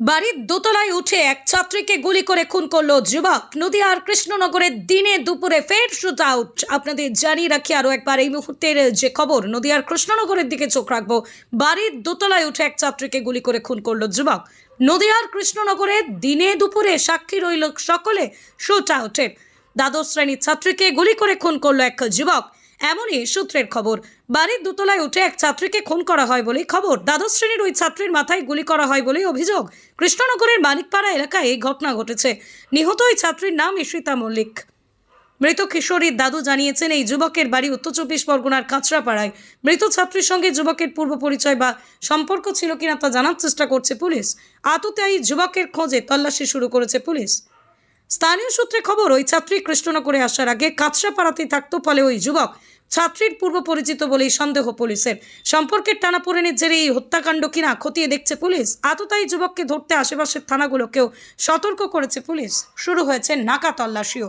বাড়ির দোতলায় উঠে এক ছাত্রীকে গুলি করে খুন করল যুবক। নদিয়ার কৃষ্ণনগরের দিনে দুপুরে ফের শুট আউট। আপনাদের জানিয়ে রাখি আরও একবার, এই মুহূর্তের যে খবর, নদিয়ার কৃষ্ণনগরের দিকে চোখ রাখব। বাড়ির দোতলায় উঠে এক ছাত্রীকে গুলি করে খুন করল যুবক। নদিয়ার কৃষ্ণনগরে দিনে দুপুরে সাক্ষী রইল সকলে শুট আউটের। দ্বাদশ শ্রেণির ছাত্রীকে গুলি করে খুন করল এক যুবক। এমনই সূত্রের খবর। বাড়ির দোতলায় উঠে এক ছাত্রীকে খুন করা হয় বলেই খবর। দ্বাদশ শ্রেণির ওই ছাত্রীর মাথায় গুলি করা হয় বলেই অভিযোগ। কৃষ্ণনগরের মানিকপাড়া এলাকায় এই ঘটনা ঘটেছে। নিহত ওই ছাত্রীর নাম ইশিতা মল্লিক। মৃত কিশোরীর দাদু জানিয়েছেন, এই যুবকের বাড়ি উত্তর চব্বিশ পরগনার কাঁচরাপাড়ায় মৃত ছাত্রীর সঙ্গে যুবকের পূর্ব পরিচয় বা সম্পর্ক ছিল কিনা তা জানার চেষ্টা করছে পুলিশ। আততে এই যুবকের খোঁজে তল্লাশি শুরু করেছে পুলিশ। স্থানীয় সূত্রে খবর, ওই ছাত্রী কৃষ্ণনগরে আসার আগে কাঁচরাপাড়াতেই থাকতো, ফলে ওই যুবক ছাত্রীর পূর্ব পরিচিত বলেই সন্দেহ পুলিশের। সম্পর্কের টানাপোড়েনের জেরে এই হত্যাকাণ্ড কিনা খতিয়ে দেখছে পুলিশ। আততাই যুবককে ধরতে আশেপাশের থানাগুলোকেও সতর্ক করেছে পুলিশ। শুরু হয়েছে নাকা তল্লাশিও।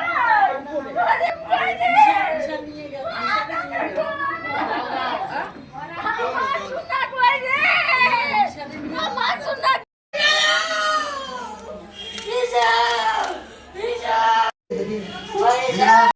Gracias.